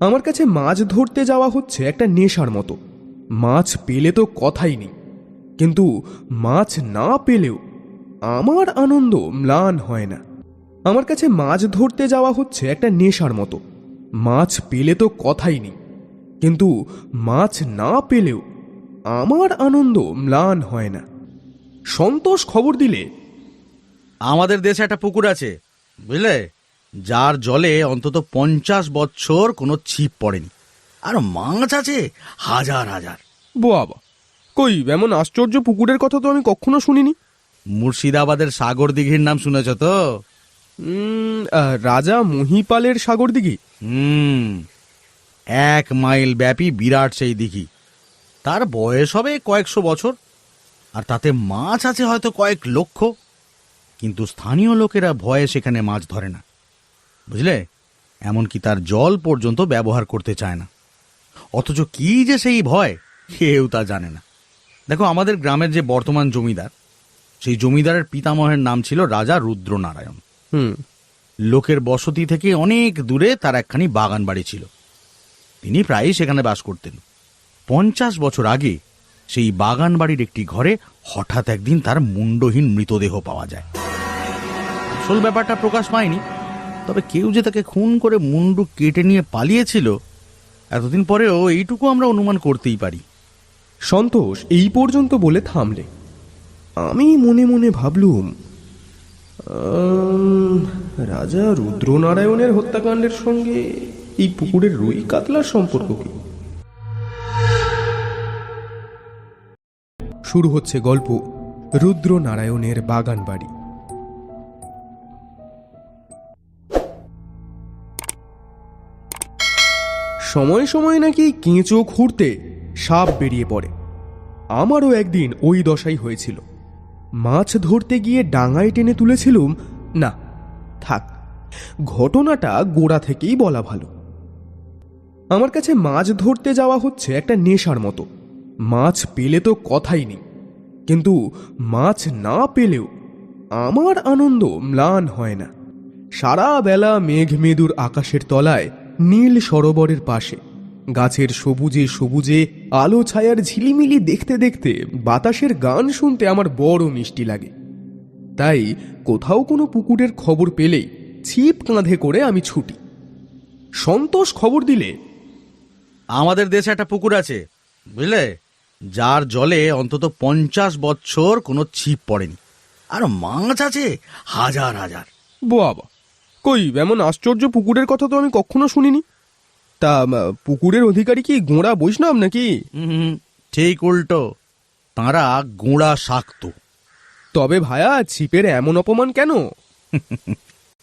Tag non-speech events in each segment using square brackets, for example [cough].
আমার কাছে মাছ ধরতে যাওয়া হচ্ছে একটা নেশার মতো। মাছ পেলে তো কথাই নেই। কিন্তু মাছ না পেলেও আমার আনন্দ ম্লান হয় না। আমার কাছে মাছ ধরতে যাওয়া হচ্ছে একটা নেশার মতো। মাছ পেলে তো কথাই নেই। কিন্তু মাছ না পেলেও আমার আনন্দ ম্লান হয় না। সন্তোষ খবর দিলে, আমাদের দেশে একটা পুকুর আছে, বুঝলে? যার জলে অন্তত পঞ্চাশ বছর কোনো ছিপ পড়েনি। আর মাছ আছে হাজার হাজার। বাবা কই এমন আশ্চর্য পুকুরের কথা তো আমি কখনো শুনিনি। মুর্শিদাবাদের সাগর দিঘির নাম শুনেছ তো? উম, আহ, রাজা মহিপালের সাগর দিঘি। হুম এক মাইল ব্যাপী বিরাট সেই দিঘি। তার বয়স হবে কয়েকশো বছর আর তাতে মাছ আছে হয়তো কয়েক লক্ষ। কিন্তু স্থানীয় লোকেরা ভয়ে সেখানে মাছ ধরে না। বুঝলে? এমনকি তার জল পর্যন্ত ব্যবহার করতে চায় না। অথচ কি যে সেই ভয় কেউ তা জানে না। দেখো আমাদের গ্রামের যে বর্তমান জমিদার সেই জমিদারের পিতামহের নাম ছিল রাজা রুদ্রনারায়ণ। হুম। লোকের বসতি থেকে অনেক দূরে তার একখানি বাগান বাড়ি ছিল। তিনি প্রায়ই সেখানে বাস করতেন। পঞ্চাশ বছর আগে সেই বাগান বাড়ির একটি ঘরে হঠাৎ একদিন তার মুন্ডহীন মৃতদেহ পাওয়া যায়। আসল ব্যাপারটা প্রকাশ পায়নি। তবে কেউ যে তাকে খুন করে মুন্ডু কেটে নিয়ে পালিয়েছিল, এতদিন পরেও এইটুকু আমরা অনুমান করতেই পারি। সন্তোষ, এই পর্যন্ত বলে থামলে। আমি মনে মনে ভাবলুম রাজা রুদ্রনারায়ণের হত্যাকাণ্ডের সঙ্গে এই পুকুরের রুই কাতলার সম্পর্ক কি? শুরু হচ্ছে গল্প রুদ্রনারায়ণের বাগান বাড়ি সময় সময় নাকি কেঁচো খুঁড়তে সাপ বেরিয়ে পড়ে। আমারও একদিন ওই দশাই হয়েছিল। মাছ ধরতে গিয়ে ডাঙায় টেনে তুলেছিলুম, না, থাক, ঘটনাটা গোড়া থেকেই বলা ভালো। আমার কাছে মাছ ধরতে যাওয়া হচ্ছে একটা নেশার মতো। মাছ পেলে তো কথাই নেই, কিন্তু মাছ না পেলেও আমার আনন্দ ম্লান হয় না। সারা বেলা মেঘ মেদুর আকাশের তলায় নীল সরোবরের পাশে। গাছের সবুজে সবুজে আলো ছায়ার ঝিলিমিলি দেখতে দেখতে বাতাসের গান শুনতে আমার বড় মিষ্টি লাগে। তাই কোথাও কোনো পুকুরের খবর পেলেই ছিপ কাঁধে করে আমি ছুটি। সন্তোষ খবর দিলে আমাদের দেশে একটা পুকুর আছে বুঝলে? যার জলে অন্তত পঞ্চাশ বছর কোনো ছিপ পড়েনি। আর মাছ আছে হাজার হাজার। বাবা কই এমন আশ্চর্য পুকুরের কথা তো আমি কখনো শুনিনি। তা পুকুরের অধিকারী কি গোঁড়া বৈষ্ণব নাকি? ঠিক উল্টো। তাঁরা গোড়া শাক্ত। তবে ভায়া ছিপের এমন অপমান কেন?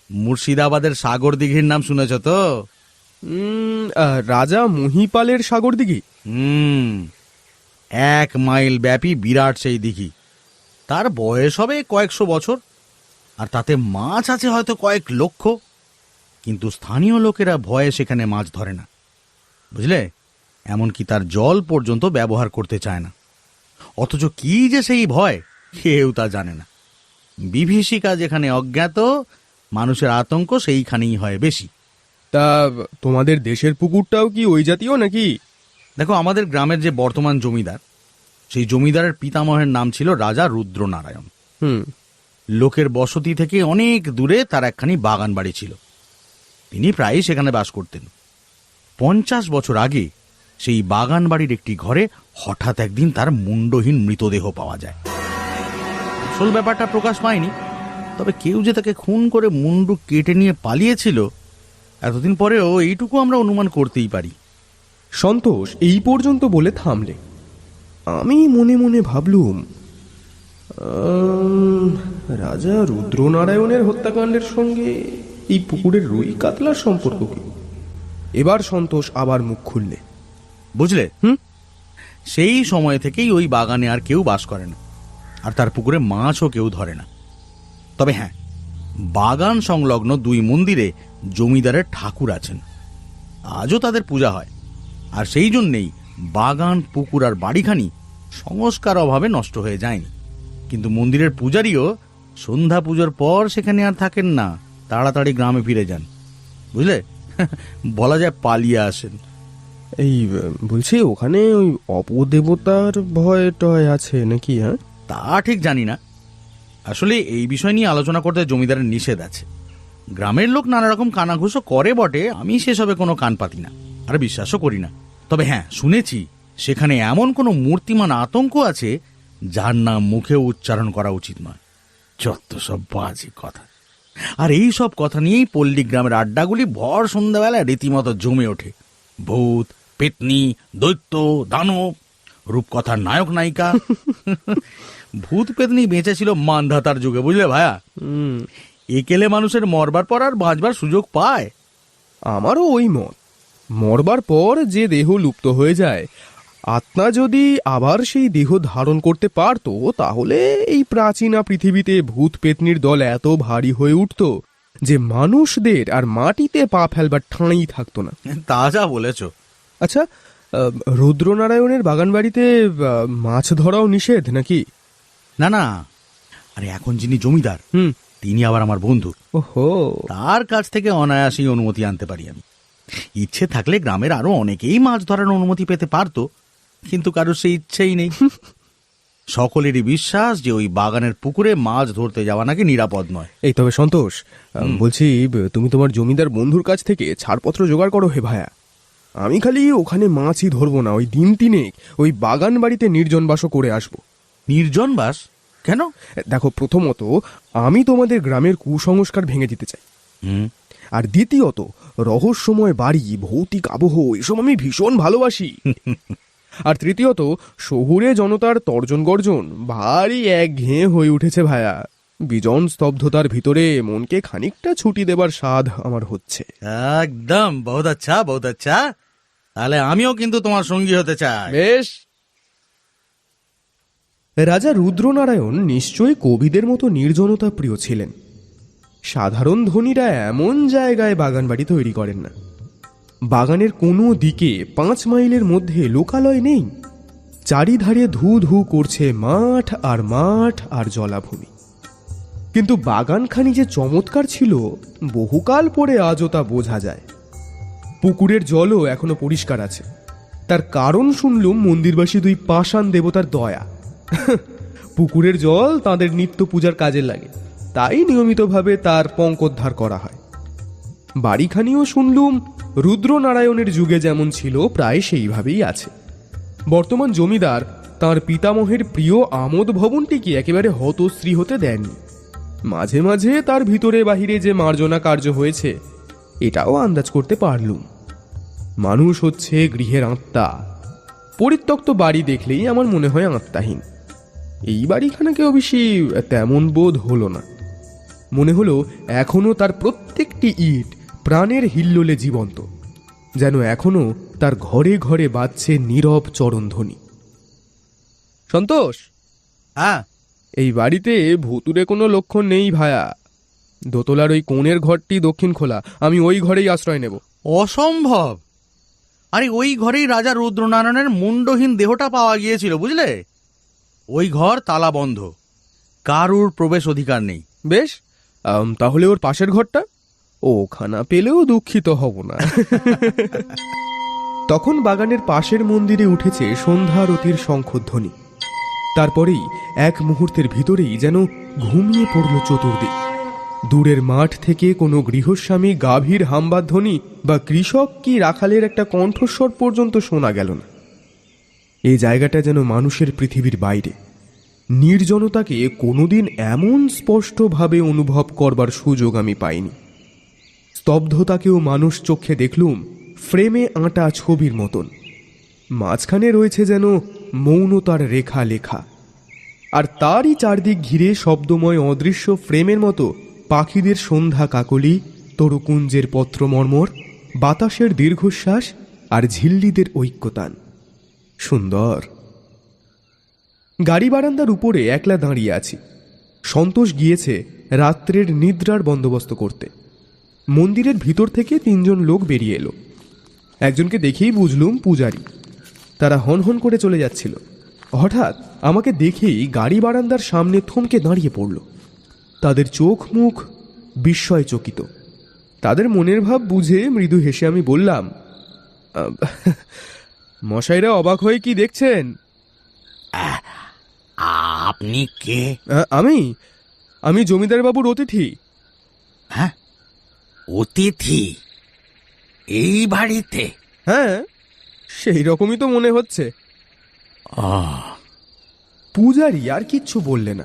মুর্শিদাবাদের সাগর দিঘির নাম শুনেছ তো? রাজা মহিপালের সাগর দিঘি হুম এক মাইল ব্যাপী বিরাট সেই দিঘি। তার বয়স হবে কয়েকশো বছর। আর তাতে মাছ আছে হয়তো কয়েক লক্ষ কিন্তু স্থানীয় লোকেরা ভয়ে সেখানে মাছ ধরে না। বুঝলে? এমনকি তার জল পর্যন্ত ব্যবহার করতে চায় না। অথচ কি যে সেই ভয় কেউ তা জানে না। বিভীষিকা যেখানে অজ্ঞাত মানুষের আতঙ্ক সেইখানেই হয় বেশি। তা তোমাদের দেশের পুকুরটাও কি ওই জাতীয় নাকি? দেখো আমাদের গ্রামের যে বর্তমান জমিদার সেই জমিদারের পিতামহের নাম ছিল রাজা রুদ্রনারায়ণ। হুম। লোকের বসতি থেকে অনেক দূরে তার একখানি বাগান বাড়ি ছিল। তিনি প্রায়ই সেখানে বাস করতেন। পঞ্চাশ বছর আগে সেই বাগান বাড়ির একটি ঘরে হঠাৎ একদিন তার মুন্ডহীন মৃতদেহ পাওয়া যায়। আসল ব্যাপারটা প্রকাশ পায়নি, তবে কেউ যে তাকে খুন করে মুন্ডু কেটে নিয়ে পালিয়েছিল, এতদিন পরেও এইটুকু আমরা অনুমান করতেই পারি। সন্তোষ, এই পর্যন্ত বলে থামলে। আমি মনে মনে ভাবলুম রাজা রুদ্রনারায়ণের হত্যাকাণ্ডের সঙ্গে এই পুকুরের রুই কাতলার সম্পর্ক কি? এবার সন্তোষ আবার মুখ খুললে। বুঝলে? হুম? সেই সময় থেকেই ওই বাগানে আর কেউ বাস করে না। আর তার পুকুরে মাছও কেউ ধরে না। তবে হ্যাঁ বাগান সংলগ্ন দুই মন্দিরে জমিদারের ঠাকুর আছেন। আজও তাদের পূজা হয়। আর সেই জন্যেই বাগান, পুকুর আর বাড়িখানি সংস্কার অভাবে নষ্ট হয়ে যায়নি। কিন্তু মন্দিরের পূজারীও সন্ধ্যা পুজোর পর সেখানে আর থাকেন না। তাড়াতাড়ি গ্রামে ফিরে যান। বুঝলে? [laughs] বলা যায় পালিয়ে আসেন। এই বলছি ওখানে ওই অপদেবতার ভয় টয় আছে নাকি হ্যাঁ? তা ঠিক জানি না। আসলে এই বিষয় নিয়ে আলোচনা করতে জমিদারের নিষেধ আছে। গ্রামের লোক নানা রকম কানাঘুষো করে বটে আমি সেসবে কোনো কান পাতি না আর বিশ্বাসও করি না। তবে হ্যাঁ শুনেছি সেখানে এমন কোনো মূর্তিমান আতঙ্ক আছে যার নাম মুখে উচ্চারণ করা উচিত নয়। যত সব বাজে কথা। আর এই সব কথা নিয়েই পল্লী গ্রামের আড্ডাগুলি ভর সন্ধ্যাবেলায় রীতিমতো জমে ওঠে। ভূত পেতনি দৈত্য দানব রূপকথার নায়ক নায়িকা। [laughs] ভূত পেতনি বেঁচে ছিল মানধাতার যুগে বুঝলে ভাইয়া একেলে মানুষের মরবার পর আর বাঁচবার সুযোগ পায়। আমারও ওই মত। মরবার পর যে দেহ লুপ্ত হয়ে যায় আত্মা যদি আবার সেই দেহ ধারণ করতে পারতো তাহলে এই প্রাচীনা পৃথিবীতে ভূত পেতনির দল এত ভারী হয়ে উঠতো যে মানুষদের আর মাটিতে পা ফেলবার ঠাঁই থাকতো না। তা যা বলেছ। আচ্ছা রুদ্রনারায়ণের বাগানবাড়িতে মাছ ধরাও নিষেধ নাকি? না না। আরে এখন যিনি জমিদার হুম। তিনি আবার আমার বন্ধু। ওহো। তার কাছ থেকে অনায়াসেই অনুমতি আনতে পারি আমি। ইচ্ছে থাকলে গ্রামের আরও অনেকেই মাছ ধরার অনুমতি পেতে পারতো। কিন্তু কারোর সেই ইচ্ছেই নেই। [laughs] সকলেরই বিশ্বাস যে ওই বাগানের পুকুরে মাছ ধরতে যাওয়া নাকি নিরাপদ নয়। এই তবে সন্তোষ বলছি তুমি তোমার জমিদার বন্ধুর কাছ থেকে ছাড়পত্র জোগাড় করো হে ভায়া। আমি খালি ওখানে মাছই ধরবো না ওই দিন তিনেক ওই বাগান বাড়িতে নির্জন বাসও করে আসব। নির্জন বাস? কেন? দেখো প্রথমত আমি তোমাদের গ্রামের কুসংস্কার ভেঙে দিতে চাই। হুম। আর দ্বিতীয়ত রহস্যময় বাড়ি ভৌতিক আবহ এসব আমি ভীষণ ভালোবাসি। [laughs] আর তৃতীয়ত শহুরে জনতার তর্জন গর্জন ভারী এক ঘেঁ হয়ে উঠেছে ভায়া। বিজন স্তব্ধতার ভিতরে মনকে খানিকটা ছুটি দেবার স্বাদ আমার হচ্ছে। একদম বহুত আচ্ছা বহুত আচ্ছা। তাহলে আমিও কিন্তু তোমার সঙ্গী হতে চাই। বেশ। রাজা রুদ্রনারায়ণ নিশ্চয়ই কবিদের মতো নির্জনতা প্রিয় ছিলেন। সাধারণ ধনীরা এমন জায়গায় বাগানবাড়ি তৈরি করেন না। বাগানের কোনো দিকে পাঁচ মাইলের মধ্যে লোকালয় নেই। চারিধারে ধু ধু করছে মাঠ আর মাঠ আর জলাভূমি। কিন্তু বাগানখানি যে চমৎকার ছিল, বহুকাল পরে আজও তা বোঝা যায়। পুকুরের জলও এখনও পরিষ্কার আছে। তার কারণ শুনলুম মন্দিরবাসী দুই পাষাণ দেবতার দয়া। পুকুরের জল তাদের নিত্য পূজার কাজে লাগে। তাই নিয়মিতভাবে তার পঙ্কোদ্ধার করা হয়। বাড়িখানিও শুনলুম রুদ্রনারায়ণের যুগে যেমন ছিল, প্রায় সেইভাবেই আছে। বর্তমান জমিদার তার পিতামহের প্রিয় আমোদ ভবনটিকে একেবারে হতশ্রী হতে দেননি। মাঝে মাঝে তার ভিতরে বাহিরে যে মার্জনা কার্য হয়েছে, এটাও আন্দাজ করতে পারলুম। মানুষ হচ্ছে গৃহের আত্মা। পরিত্যক্ত বাড়ি দেখলেই আমার মনে হয় আত্মাহীন। এই বাড়িখানাকেও বেশি তেমন বোধ হলো না। মনে হলো এখনও তার প্রত্যেকটি ইট প্রাণের হিল্লোলে জীবন্ত যেন এখনও তার ঘরে ঘরে বাজছে নীরব চরণধ্বনি। সন্তোষ? হ্যাঁ। এই বাড়িতে ভুতুরে কোনো লক্ষণ নেই ভায়া। দোতলার ওই কোণের ঘরটি দক্ষিণ খোলা আমি ওই ঘরেই আশ্রয় নেব। অসম্ভব! আরে ওই ঘরেই রাজা রুদ্রনারায়ণের মুন্ডহীন দেহটা পাওয়া গিয়েছিল বুঝলে? ওই ঘর তালা বন্ধ কারুর প্রবেশ অধিকার নেই। বেশ তাহলে ওর পাশের ঘরটা? ওখানা পেলেও দুঃখিত হব না। [laughs] তখন বাগানের পাশের মন্দিরে উঠেছে সন্ধ্যারতির শঙ্খধ্বনি। তারপরেই এক মুহূর্তের ভিতরেই যেন ঘুমিয়ে পড়ল চতুর্দিক। দূরের মাঠ থেকে কোনো গৃহস্বামী গাভীর হাম্বাধ্বনি বা কৃষক কি রাখালের একটা কণ্ঠস্বর পর্যন্ত শোনা গেল না। এই জায়গাটা যেন মানুষের পৃথিবীর বাইরে। নির্জনতাকে কোনোদিন এমন স্পষ্টভাবে অনুভব করবার সুযোগ আমি পাইনি। স্তব্ধতাকেও মানুষ চোখে দেখলুম ফ্রেমে আঁটা ছবির মতন। মাঝখানে রয়েছে যেন মৌনতার রেখা লেখা। আর তারই চারদিক ঘিরে শব্দময় অদৃশ্য ফ্রেমের মতো পাখিদের সন্ধ্যা কাকলি, তরুকুঞ্জের পত্রমর্মর, বাতাসের দীর্ঘশ্বাস আর ঝিল্লিদের ঐক্যতান। সুন্দর। গাড়ি বারান্দার উপরে একলা দাঁড়িয়ে আছি। সন্তোষ গিয়েছে রাত্রের নিদ্রার বন্দোবস্ত করতে। মন্দিরের ভিতর থেকে তিনজন লোক বেরিয়ে এলো। একজনকে দেখেই বুঝলুম পূজারি। তারা হন হন করে চলে যাচ্ছিল। হঠাৎ আমাকে দেখেই গাড়ি বারান্দার সামনে থমকে দাঁড়িয়ে পড়ল। তাদের চোখ মুখ বিস্ময়চকিত তাদের মনের ভাব বুঝে মৃদু হেসে আমি বললাম মশাইরা অবাক হয়ে কি দেখছেন? আপনি কে? আমি? আমি জমিদার বাবুর অতিথি। হ্যাঁ? অতিথি। এই বাড়িতে। হ্যাঁ সেই রকমই তো মনে হচ্ছে। পূজারি আর কিচ্ছু বললে না।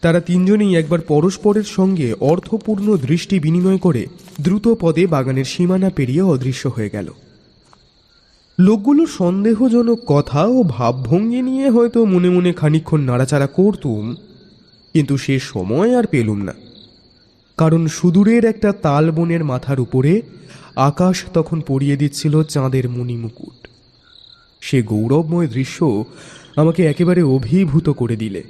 তারা তিনজনেই একবার পরস্পরের সঙ্গে অর্থপূর্ণ দৃষ্টি বিনিময় করে দ্রুত পদে বাগানের সীমানা পেরিয়ে অদৃশ্য হয়ে গেল। লোকগুলোর সন্দেহজনক কথা ও ভাবভঙ্গি নিয়ে হয়তো মনে মনে খানিক্ষণ নাড়াচাড়া করতুম কিন্তু সে সময় আর পেলুম না। কারণ সুদূরের একটা তালবনের মাথার উপরে আকাশ তখন পরিয়ে দিচ্ছিল চাঁদের মণিমুকুট সে গৌরবময় দৃশ্য আমাকে একেবারে অভিভূত করে দিলে।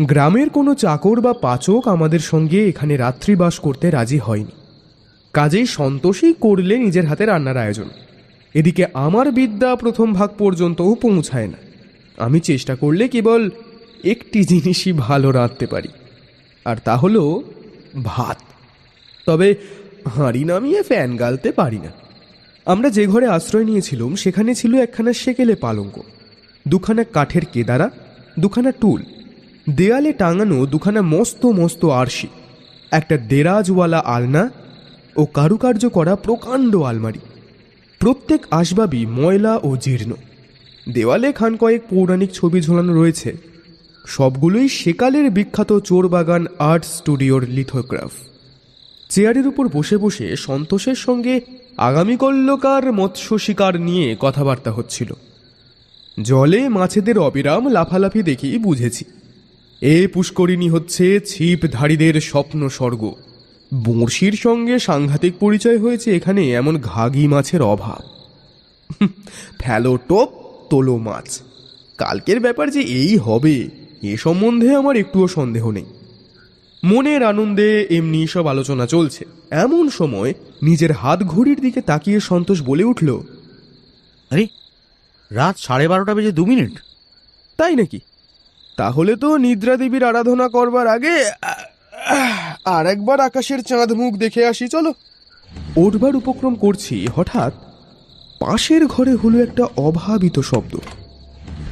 গ্রামের কোনো চাকর বা পাচক আমাদের সঙ্গে এখানে রাত্রিবাস করতে রাজি হয়নি। কাজেই সন্তোষই করলে নিজের হাতে রান্নার আয়োজন। এদিকে আমার বিদ্যা প্রথম ভাগ পর্যন্তও পৌঁছায় না। আমি চেষ্টা করলে কেবল একটি জিনিসই ভালো রাঁধতে পারি। আর তা হলো ভাত। তবে হাঁড়ি নামিয়ে ফ্যান গালতে পারি না। আমরা যে ঘরে আশ্রয় নিয়েছিলাম, সেখানে ছিল একখানা সেকেলে পালঙ্ক, দুখানা কাঠের কেদারা, দুখানা টুল, দেয়ালে টাঙানো দুখানা মস্ত মস্ত আরশি, একটা দেরাজওয়ালা আলনা ও কারুকার্য করা প্রকাণ্ড আলমারি। প্রত্যেক আসবাবই ময়লা ও জীর্ণ। দেওয়ালে খান কয়েক পৌরাণিক ছবি ঝোলানো রয়েছে। সবগুলোই সেকালের বিখ্যাত চোরবাগান আর্ট স্টুডিওর লিথোগ্রাফ। চেয়ারের উপর বসে বসে সন্তোষের সঙ্গে আগামীকল্যকার মৎস্য শিকার নিয়ে কথাবার্তা হচ্ছিল। জলে মাছেদের অবিরাম লাফালাফি দেখেই বুঝেছি। এ পুষ্করিণী হচ্ছে ছিপধারীদের স্বপ্ন স্বর্গ। বড়শির সঙ্গে সাংঘাতিক পরিচয় হয়েছে এখানে এমন ঘাগি মাছের অভাব। ফেলো টোপ, তোলো মাছ। কালকের ব্যাপার যে এই হবে। এ সম্বন্ধে আমার একটুও সন্দেহ নেই। মনের আনন্দে এমনি সব আলোচনা চলছে। এমন সময় নিজের হাত ঘড়ির দিকে তাকিয়ে সন্তোষ বলে উঠল আরে রাত সাড়ে বারোটা বেজে দু মিনিট। তাই নাকি? তাহলে তো নিদ্রা দেবীর আরাধনা করবার আগে আর একবার আকাশের চাঁদ মুখ দেখে আসি চলো। ওঠবার উপক্রম করছি হঠাৎ পাশের ঘরে হলো একটা অভাবিত শব্দ।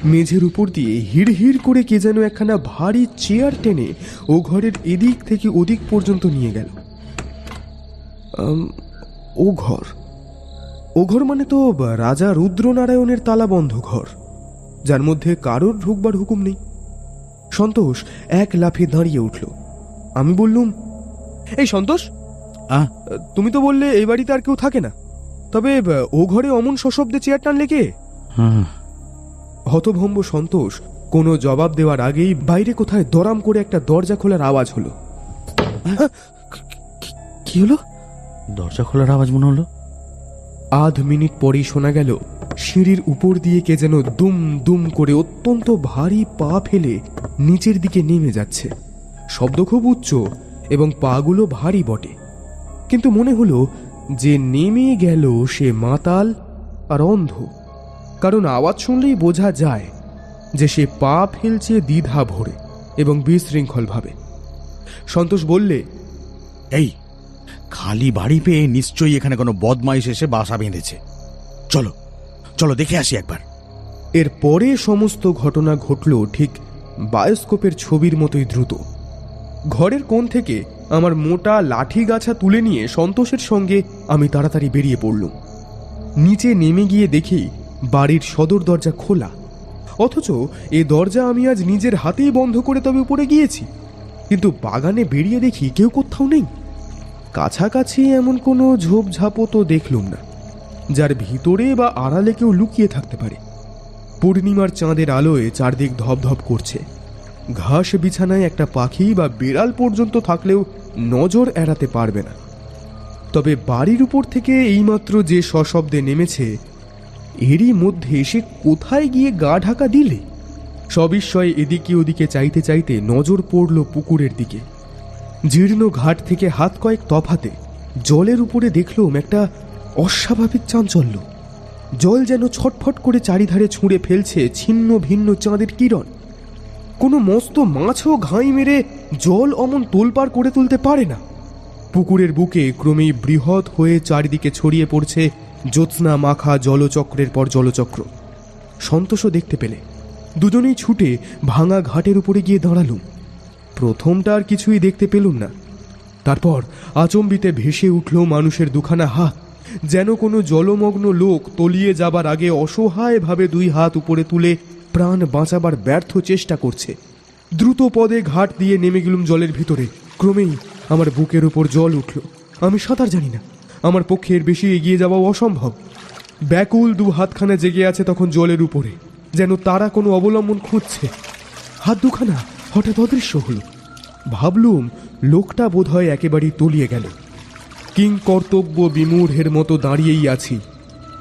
মেঝের উপর দিয়ে হিড় হিড় করে কে যেন একখানা ভারী চেয়ার টেনে ও ঘরের এদিক থেকে ওদিক পর্যন্ত নিয়ে গেল। ও ঘর। ও ঘর মানে তো রাজা রুদ্রনারায়ণের তালাবন্ধ ঘর যার মধ্যে কারোর ঢুকবার হুকুম নেই। সন্তোষ এক লাফে দাঁড়িয়ে উঠল। আমি বললুম এই সন্তোষ আহ। তুমি তো বললে এই বাড়িতে আর কেউ থাকে না। তবে ও ঘরে অমন সশব্দে চেয়ার টানলে কে? হুম। হতভম্ব সন্তোষ কোনো জবাব দেওয়ার আগেই বাইরে কোথায় দরাম করে একটা দরজা খোলার আওয়াজ হলো। হ্যাঁ, কি- কি হলো? দরজা খোলার আওয়াজ মনে হলো। আধ মিনিট পরেই শোনা গেল সিঁড়ির উপর দিয়ে কে যেন দুম দুম করে অত্যন্ত ভারী পা ফেলে নিচের দিকে নেমে যাচ্ছে। শব্দ খুব উচ্চ এবং পাগুলো ভারী বটে। কিন্তু মনে হলো যে নেমে গেল সে মাতাল আর অন্ধ। কারণ আওয়াজ শুনলেই বোঝা যায় যে সে পা ফেলছে দ্বিধা ভরে এবং বিশৃঙ্খলভাবে। সন্তোষ বললে এই খালি বাড়ি পেয়ে নিশ্চয়ই এখানে কোনো বদমাইশ এসে বাসা বেঁধেছে। চলো চলো দেখে আসি একবার। এর পরে সমস্ত ঘটনা ঘটল ঠিক বায়োস্কোপের ছবির মতোই দ্রুত। ঘরের কোণ থেকে আমার মোটা লাঠি গাছা তুলে নিয়ে সন্তোষের সঙ্গে আমি তাড়াতাড়ি বেরিয়ে পড়লুম। নিচে নেমে গিয়ে দেখি বাড়ির সদর দরজা খোলা। অথচ এ দরজা আমি আজ নিজের হাতেই বন্ধ করে তবে উপরে গিয়েছি। কিন্তু বাগানে বেরিয়ে দেখি কেউ কোথাও নেই। কাছাকাছি এমন কোনো ঝোপঝাপও তো দেখলুম না, যার ভিতরে বা আড়ালে কেউ লুকিয়ে থাকতে পারে। পূর্ণিমার চাঁদের আলোয় চারদিক ধপধপ করছে। ঘাস বিছানায় একটা পাখি বা বিড়াল পর্যন্ত থাকলেও নজর এড়াতে পারবে না। তবে বাড়ির উপর থেকে এইমাত্র যে সশব্দে নেমেছে এরই মধ্যে সে কোথায় গিয়ে গা ঢাকা দিলে? সবিস্ময়ে এদিকে ওদিকে চাইতে চাইতে নজর পড়ল পুকুরের দিকে। জীর্ণ ঘাট থেকে হাত কয়েক তফাতে জলের উপরে দেখলুম একটা অস্বাভাবিক চাঞ্চল্য। জল যেন ছটফট করে চারিধারে ছুঁড়ে ফেলছে ছিন্ন ভিন্ন চাঁদের কিরণ। কোনো মস্ত মাছও ঘাই মেরে জল অমন তোলপাড় করে তুলতে পারে না। পুকুরের বুকে ক্রমেই বৃহৎ হয়ে চারিদিকে ছড়িয়ে পড়ছে জ্যোৎস্না, মাখা, জলচক্রের পর জলচক্র। সন্তোষও দেখতে পেলে। দুজনেই ছুটে ভাঙা ঘাটের উপরে গিয়ে দাঁড়ালুম। প্রথমটা আর কিছুই দেখতে পেলুম না। তারপর আচম্বিতে ভেসে উঠল মানুষের দুখানা হাত যেন কোনো জলমগ্ন লোক তলিয়ে যাবার আগে অসহায়ভাবে দুই হাত উপরে তুলে প্রাণ বাঁচাবার ব্যর্থ চেষ্টা করছে। দ্রুত পদে ঘাট দিয়ে নেমে গেলুম জলের ভিতরে। ক্রমেই আমার বুকের উপর জল উঠল। আমি সাঁতার জানি না। আমার পক্ষে এর বেশি এগিয়ে যাওয়া অসম্ভব। ব্যাকুল দু হাতখানা জেগে আছে তখন জলের উপরে, যেন তারা কোনো অবলম্বন খুঁজছে। হাত দুখানা হঠাৎ অদৃশ্য হলো। ভাবলুম, লোকটা বোধহয় একেবারেই তলিয়ে গেল। কিং কর্তব্য বিমূঢ়ের মতো দাঁড়িয়েই আছি।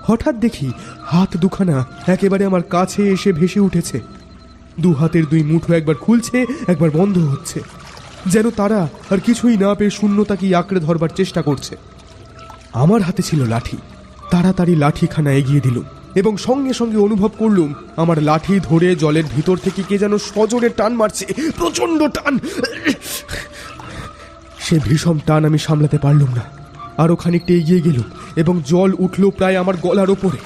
হঠাৎ দেখি হাত দুখানা একেবারে আমার কাছে এসে ভেসে উঠেছে। দু হাতের দুই মুঠো একবার খুলছে, একবার বন্ধ হচ্ছে। যেন তারা আর কিছুই না পেয়ে শূন্যতাকেই আঁকড়ে ধরবার চেষ্টা করছে। আমার হাতে ছিল লাঠি। তাড়াতাড়ি লাঠিখানা এগিয়ে দিলুম এবং সঙ্গে সঙ্গে অনুভব করলুম, আমার লাঠি ধরে জলের ভিতর থেকে কে যেন সজোরে টান মারছে প্রচণ্ড টান। সে ভীষণ টান আমি সামলাতে পারলুম না। আরও খানিকটা এগিয়ে গেলুম এবং জল উঠল প্রায় আমার গলার ওপরে।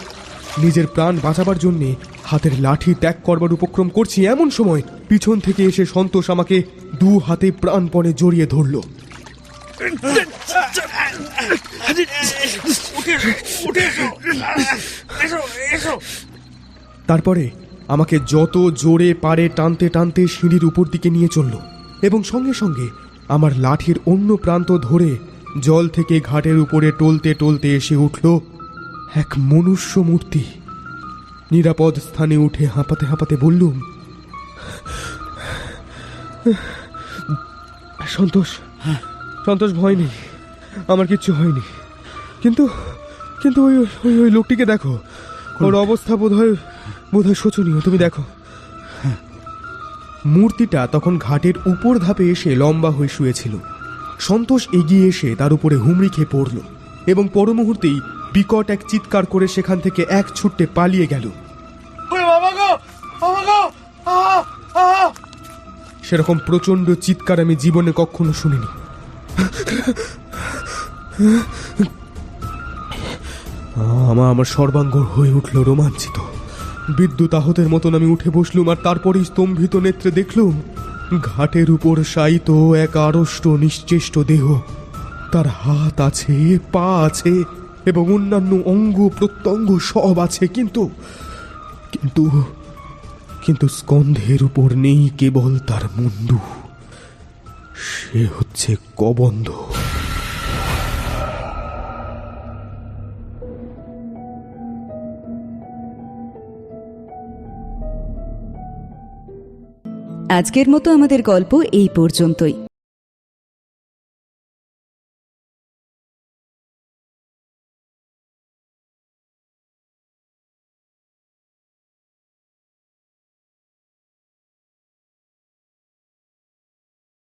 নিজের প্রাণ বাঁচাবার জন্যে হাতের লাঠি ত্যাগ করবার উপক্রম করছি এমন সময় পিছন থেকে এসে সন্তোষ আমাকে দু হাতে প্রাণপণে জড়িয়ে ধরল। তারপরে আমাকে যত জোরে পারে টানতে টানতে সিঁড়ির উপর দিকে নিয়ে চলল এবং সঙ্গে সঙ্গে আমার লাঠির অন্য প্রান্ত ধরে জল থেকে ঘাটের উপরে টলতে টলতে এসে উঠল এক মনুষ্য মূর্তি। নিরাপদ স্থানে উঠে হাঁপাতে হাঁপাতে বললুম সন্তোষ সন্তোষ ভয় নেই আমার কিচ্ছু হয়নি। কিন্তু কিন্তু ওই ওই ওই লোকটিকে দেখো। ওর অবস্থা বোধ হয় বোধ হয় শোচনীয় তুমি দেখো। মূর্তিটা তখন ঘাটের উপর ধাপে এসে লম্বা হয়ে শুয়েছিল। সন্তোষ এগিয়ে এসে তার উপরে হুমড়ি খেয়ে পড়ল এবং পর মুহূর্তেই বিকট এক চিৎকার করে সেখান থেকে এক ছুট্টে পালিয়ে গেল। সেরকম প্রচণ্ড চিৎকার আমি জীবনে কখনো শুনিনি। আমার আমার সর্বাঙ্গ হয়ে উঠল রোমাঞ্চিত। বিদ্যুৎ আহতের মতন আমি উঠে বসলুম আর তারপরেই স্তম্ভিত নেত্রে দেখলুম, ঘাটের উপর শায়িত এক আড়ষ্ট নিশ্চেষ্ট দেহ। তার হাত আছে, পা আছে এবং অন্যান্য অঙ্গ প্রত্যঙ্গ সব আছে, কিন্তু কিন্তু কিন্তু স্কন্ধের উপর নেই কেবল তার মুন্ডু। সে হচ্ছে কবন্ধ। আজকের মতো আমাদের গল্প এই পর্যন্তই।